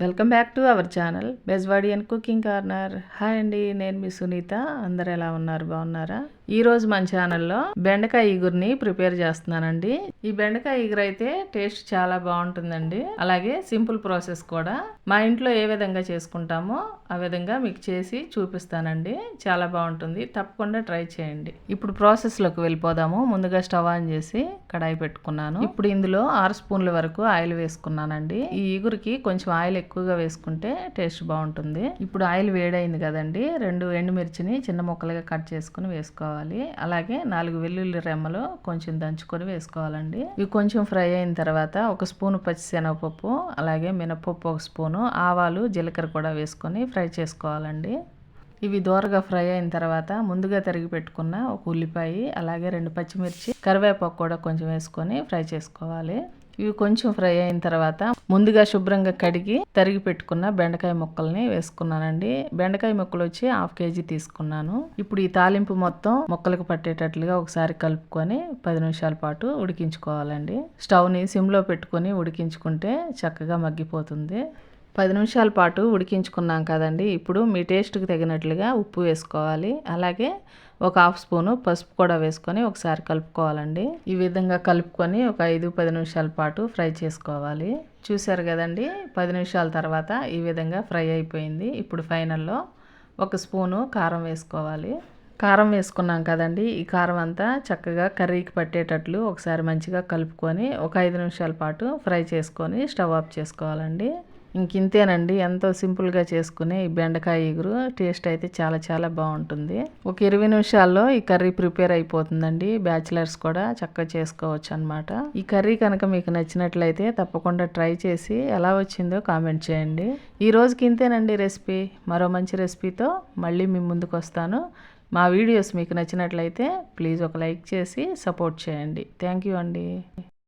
Welcome back to our channel Bejwadi and cooking corner. Hi అండి నేను మీ సునీత. అందరు ఎలా ఉన్నారు? బాగున్నారా? ఈ రోజు మన ఛానల్లో బెండకాయ ఇగురిని ప్రిపేర్ చేస్తున్నానండి. ఈ బెండకాయ ఇగురు అయితే టేస్ట్ చాలా బాగుంటుందండి. అలాగే సింపుల్ ప్రాసెస్ కూడా. మా ఇంట్లో ఏ విధంగా చేసుకుంటామో ఆ విధంగా మీకు చేసి చూపిస్తానండి. చాలా బాగుంటుంది. తప్పకుండా ట్రై చేయండి. ఇప్పుడు ప్రాసెస్లోకి వెళ్ళిపోదాము. ముందుగా స్టవ్ ఆన్ చేసి కడాయి పెట్టుకున్నాను. ఇప్పుడు ఇందులో ఆరు స్పూన్ల వరకు ఆయిల్ వేసుకున్నానండి. ఈ ఇగురికి కొంచెం ఆయిల్ ఎక్కువగా వేసుకుంటే టేస్ట్ బాగుంటుంది. ఇప్పుడు ఆయిల్ వేడైంది కదండి. రెండు ఎండుమిర్చిని చిన్న ముక్కలుగా కట్ చేసుకుని వేసుకోవాలి. అలాగే నాలుగు వెల్లుల్లి రెమ్మలు కొంచెం దంచుకొని వేసుకోవాలండి. ఇవి కొంచెం ఫ్రై అయిన తర్వాత ఒక స్పూన్ పచ్చిశనగపప్పు అలాగే మినపప్పు ఒక స్పూను ఆవాలు జీలకర్ర కూడా వేసుకొని ఫ్రై చేసుకోవాలండి. ఇవి దోరగా ఫ్రై అయిన తర్వాత ముందుగా తరిగి పెట్టుకున్న ఒక ఉల్లిపాయ అలాగే రెండు పచ్చిమిర్చి కరివేపాకు కూడా కొంచెం వేసుకొని ఫ్రై చేసుకోవాలి. ఇవి కొంచెం ఫ్రై అయిన తర్వాత ముందుగా శుభ్రంగా కడిగి తరిగి పెట్టుకున్న బెండకాయ ముక్కల్ని వేసుకున్నానండి. బెండకాయ ముక్కలు వచ్చి హాఫ్ కేజీ తీసుకున్నాను. ఇప్పుడు ఈ తాలింపు మొత్తం ముక్కలకు పట్టేటట్లుగా ఒకసారి కలుపుకొని పది నిమిషాల పాటు ఉడికించుకోవాలండి. స్టవ్ని సిమ్లో పెట్టుకొని ఉడికించుకుంటే చక్కగా మగ్గిపోతుంది. పది నిమిషాల పాటు ఉడికించుకున్నాం కదండి. ఇప్పుడు మీ టేస్ట్కి తగినట్లుగా ఉప్పు వేసుకోవాలి. అలాగే ఒక హాఫ్ స్పూను పసుపు కూడా వేసుకొని ఒకసారి కలుపుకోవాలండి. ఈ విధంగా కలుపుకొని ఒక ఐదు పది నిమిషాల పాటు ఫ్రై చేసుకోవాలి. చూసారు కదండి పది నిమిషాల తర్వాత ఈ విధంగా ఫ్రై అయిపోయింది. ఇప్పుడు ఫైనల్లో ఒక స్పూను కారం వేసుకోవాలి. కారం వేసుకున్నాం కదండి ఈ కారం అంతా చక్కగా కర్రీకి పట్టేటట్లు ఒకసారి మంచిగా కలుపుకొని ఒక ఐదు నిమిషాల పాటు ఫ్రై చేసుకొని స్టవ్ ఆఫ్ చేసుకోవాలండి. ఇంకింతేనండి ఎంతో సింపుల్గా చేసుకునే ఈ బెండకాయ ఇగురు టేస్ట్ అయితే చాలా చాలా బాగుంటుంది. ఒక ఇరవై నిమిషాల్లో ఈ కర్రీ ప్రిపేర్ అయిపోతుందండి. బ్యాచిలర్స్ కూడా చక్కగా చేసుకోవచ్చు అనమాట ఈ కర్రీ కనుక మీకు నచ్చినట్లయితే తప్పకుండా ట్రై చేసి ఎలా వచ్చిందో కామెంట్ చేయండి. ఈ రోజుకి ఇంతేనండి రెసిపీ. మరో మంచి రెసిపీతో మళ్ళీ మీ ముందుకు వస్తాను. మా వీడియోస్ మీకు నచ్చినట్లయితే ప్లీజ్ ఒక లైక్ చేసి సపోర్ట్ చేయండి. థ్యాంక్ యూ అండి.